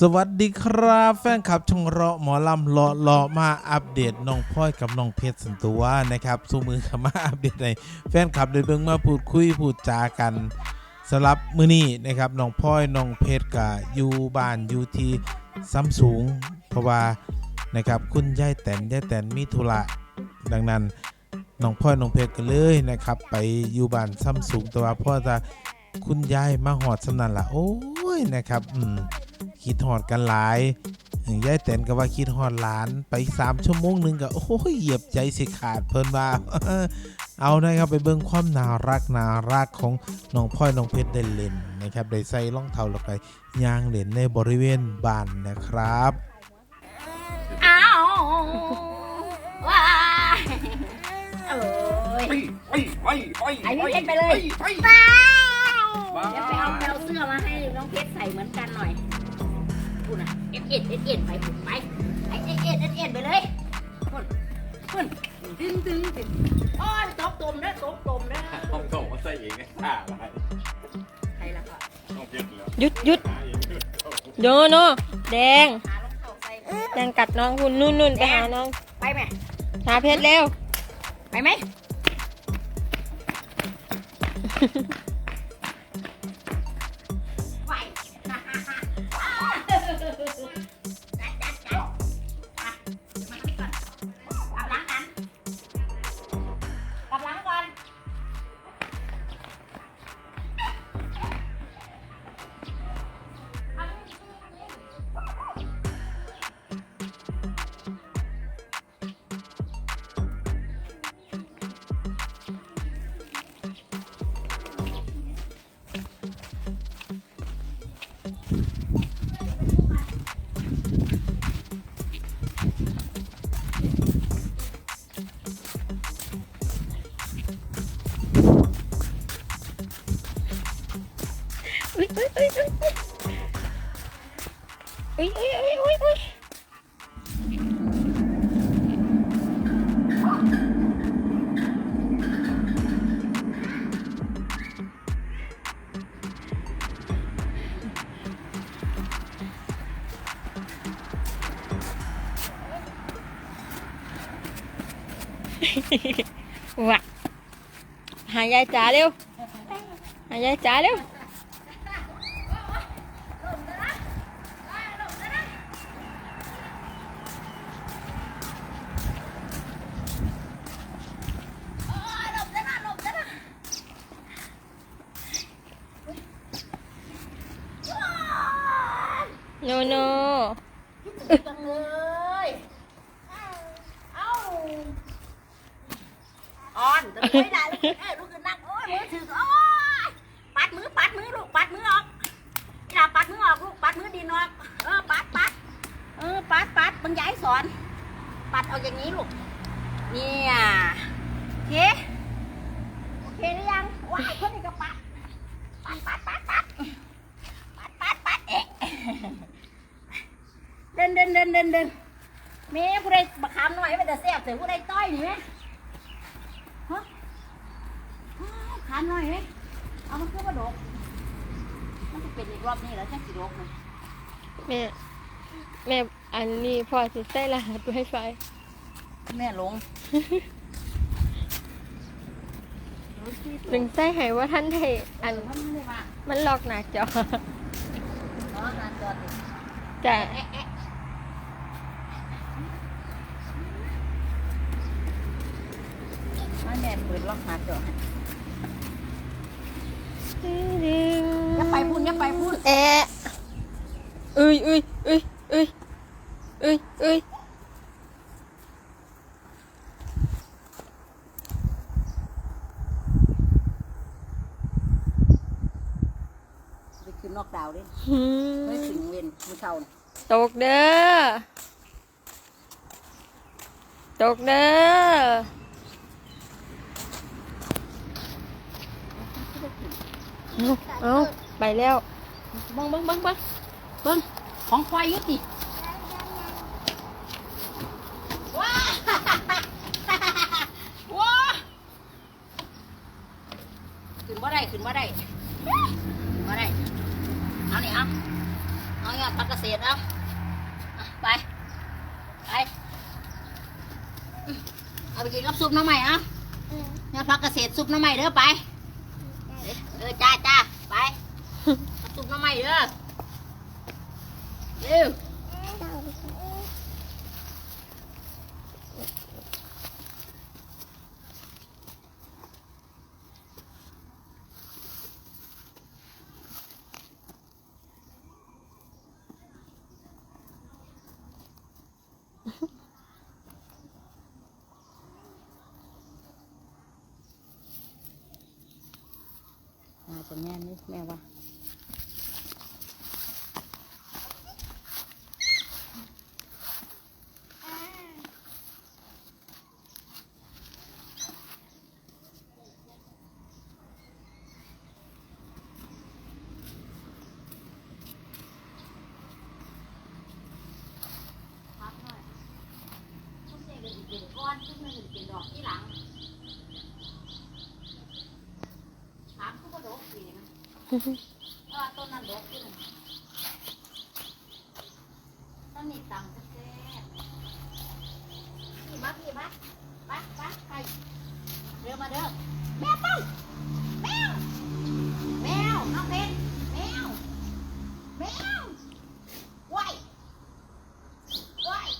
สวัสดีครับแฟนคลับช่องเราะหมอลำเลาะเลาะมาอัปเดตน้องพลอยกับน้องเพชรสันตัวนะครับสู้มือเข้ามาอัปเดตในแฟนคลับได้เบิ่งมาพูดคุยพูดจากันสำหรับมื้อนี้นะครับน้องพลอยน้องเพชรกับอยู่บ้านอยู่ที่ซ้ำสูง เพราะว่านะครับคุณยายแตนยายแตนมีธุระดังนั้นน้องพลอยน้องเพชรก็เลยนะครับไปอยู่บ้านซ้ำสูงแต่ว่าพ่อจะคุณยายมาหอดสำนันละโอ้ยนะครับอืม คิดฮอดกันหลายเออยายแตนก็ว่าคิดฮอดหลานไปสามชั่วโมงหนึงก็โอ้ยเหยียบใจสิขาดเพิ่นว่าเอานะครับไปเบิ่งความน่ารักน่ารักของน้องพลอยน้องเพชรได้เล่นนะครับได้ใส่รองเท้าแล้วก็ย่างเล่นในบริเวณบ้านนะครับอ้าวว้ายเอ้ยไปไปไปไปไอ้นี่เล่นไปเลยไปเปล่าว้าวเดี๋ยวไปเอาไปเอาเสื้อมาให้น้องเพชรใส่เหมือนกันหน่อย พูดนะเอ็ดเอ็ดเอ็ดเอ็ดไปพูดไปไอ้เอ็ดเอ็ดเอ็ดเอ็ดไปเลยพุ่นพุ่นดึงดึงดึงโอ้ยตบตุ่มเด้อตบตุ่มเด้อห้องโถงมาใส่เองเนี่ยท่าอะไรใครล่ะก็ห้องเพียรแล้วหยุดหยุดหาเองโนโนแดงหารองเท้าใส่แดงกัดน้องคุณนุ่นนุ่นไปหาน้องไปไหมหาเพชรเร็วไปไหม Ui, ui, ui, ui, ui. Wow. Vâng. Hai dây trả liêu Hai dây trả liêu ยายจ๋าเร็วหายายจ๋าเร็วโนโนจังเลยเอ้าออนจะไม่ได้ลูกเอ้ยลูกขึ้นนั่งโอ้ยมือถือโอ้ยปัดมือปัดมือลูกปัดมือออกนี่ล่ะปัดมือออกลูกปัดมือดินออกเออปัดปัดเออปัดปัดมึงย้ายสอน ปัดเอาอย่างนี้ลูกเนี่ยโอเคโอเคหรือยังว้ายคนนี้ก็ปัดปัดปัดปัดปัดปัดปัดปัดเอ๊ะ เดินเดินเดินเดินเดินแม่ผู้ใดบักคำหน่อยมันจะแซ่บแต่ผู้ใดต้อยนี่ไหมฮะอ้าวขามหน่อยไหมเอามันขึ้นมาดกมันจะเป็นอีกรอบนี้แล้วจังสิดกเลยแม่ แม่ อันนี้พอสิใส่รหัสไวไฟ แม่หลงถึงใส่ให้ว่าท่านให้อันมันไม่ได้ว่ามันล็อกหน้าจอเนาะนานจอดดิ จะแอะแอะ มาแม่เปิดล็อกหน้าจอให้อย่าไปพูดอย่าไปพูดแอะเอ้ยเอ้ยเอ้ยเอ้ยเอ้ยเอ้ยไปขึ้นนอกดาวดิหืมไม่ถึงเวียนมือเช้าน่ะตกเด้อ ตกเด้อ เอาเอาไปแล้วบังบังบังบังเบิ้งของควายยุติว้าว้าขึ้นบ่ได้ขึ้นบ่ได้ขึ้นบ่ได้เอานี่เอาเอาไงอพักเกษตรเอาอะไปไปอืมเอาไปกินกับซุปหน้ำใหม่เอาเนี่ยพักเกษตรซุปหน้ำใหม่เด้อไปเออจ้าจ้าไปกับซุปหน้ำใหม่เด้อเร็ว น่าจะแม่นี่แม่ว่ากหน่อยทุกเด็กก็จะเป็นก้อนทุกเด็กก็จะเป็นดอกที่หลังถามทุกคนดอกสีนะเออ ต้นนั้นดกขึ้นนี้ต่ำแท้ๆพี่มาพี่มาไปไปไปเร็วมาเด้อแมวป้องแมวแมวน้องเพชรแมวแมวว้าย ว้าย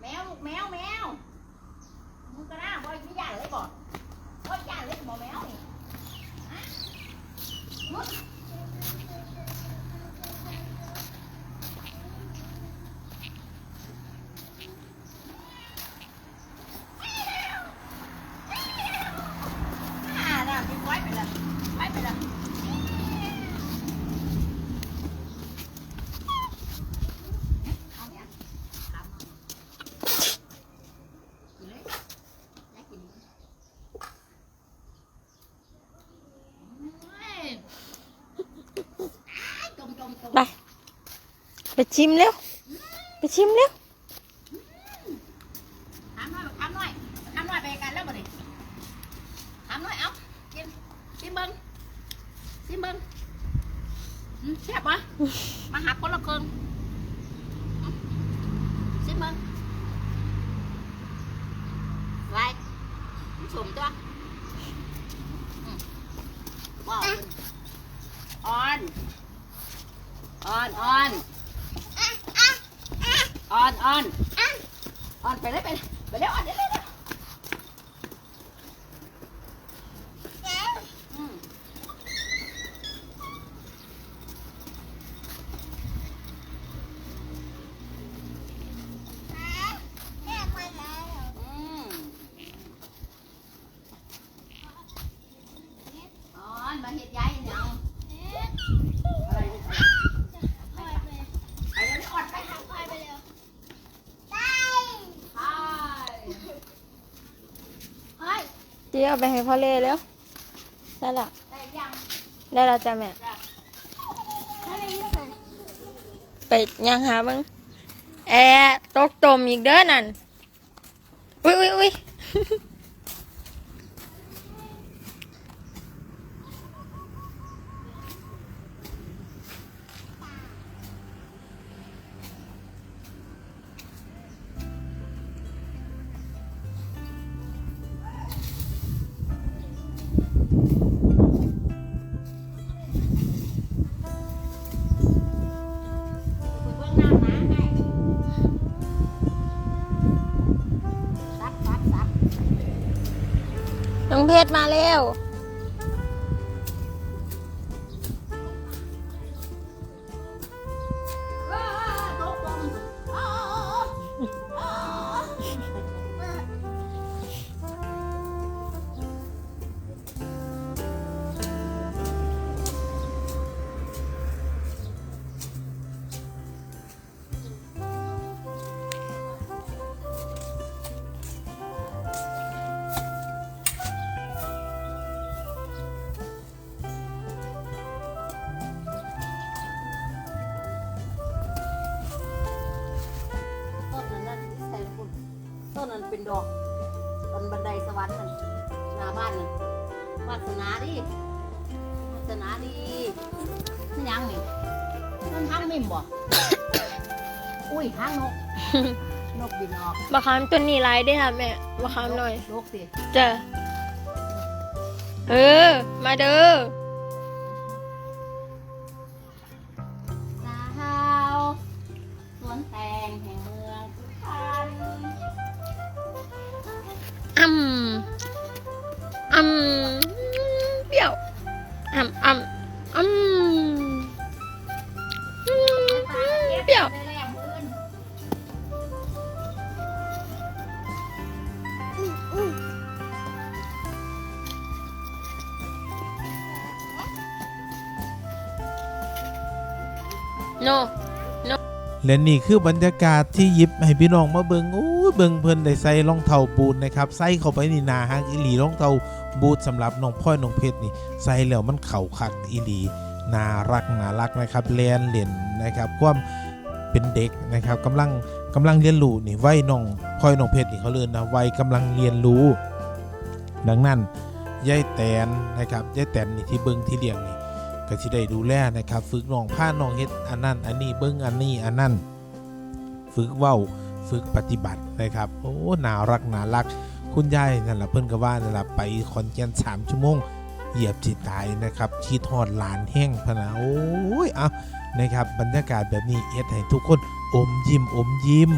แมวลูกแมวแมวมึงก็น่าบ่อยไม่ยานเลยบ่บ่ยานเลยบ่แมวนี่ฮะมึงอ่าน่ะพี่ไว้ไปเลยไว้ไปเลยเอาเนี่ยถามมากินเลยได้กินเอ้ยอ้ายจมจมจม ไป ไปชิมเร็ว ไปชิมเร็วถามหน่อยถามหน่อยถามหน่อยไปกันแล้วบ่ดิถามหน่อยเอากินกินเบิ้งกินเบิ้งอืมแซ่บปะมาหักคนละครึ่งอืมกินเบิ้งไว้มันสมตัวอืมว้าวออนออนออน ออนออนออนไปเลยไปเลยไปเร็วออนเร็วเร็วเร็วอืม อืมอ๋อมาเห็ดย้ายอีหยังอะไรนี่ไปเลยออดไปทางไปไปเร็วไปเฮ้ย เจียวไปให้พ่อเล่เร็วได้ละได้ยังได้ละจ้ะแม่จ้ะไปยังหาเบ้างแอร์ตกตมอีกเด้อนั่น อุ้ยอุ้ยอุ้ย น้องเพชรมาเร็ว เป็นดอกต้นบันไดสวรรค์นั่นหน้าบ้านนั่นวาสนาดิวาสนาดินี่ยังนี่มันทางมิมบ่อุ้ยทางนกนกบินออกบะขามตัวนี้หลายได้อค่ะแม่บะขามหน่อยนกสิจ้ะเออ มาเด้อ โนและนี่คือบรรยากาศที่ยิบให้พี่น้องมาเบิงอู้เบิงเพิ่นได้ใส่รองเท้าบูทนะครับใส่เข้าไปนี่นาฮักอีหลีรองเท้าบูทสำหรับน้องพ่อยน้องเพชรนี่ใส่แล้วมันเข่าคักอีหลีน่ารักน่ารักนะครับเรียนเล่นนะครับความเป็นเด็กนะครับกำลังกำลังเรียนรู้นี่วัยน้องพ่อยน้องเพชรนี่เขาเรียนนะวัยกำลังเรียนรู้ ดังนั้นยายแตนนะครับยายแตนนี่ที่เบิงที่เลี้ยง ก็สิได้ดูแลนะครับฝึกน้องผ้าน้องเฮ็ดอันนั้นอันนี้เบิ้งอันนี้อันนั้นฝึกเว้าฝึกปฏิบัตินะครับ โอ้น่ารักน่ารัก คุณยายนั่นแหละเพิ่นก็ว่านั่นแหละไปคอนแก่นสามชั่วโมงเหยียบจิตตายนะครับชีทอดหลานแห้งพนะโอ้ยเอานะครับบรรยากาศแบบนี้เอ็ดให้ทุกคนอมยิ้มอมยิ้ม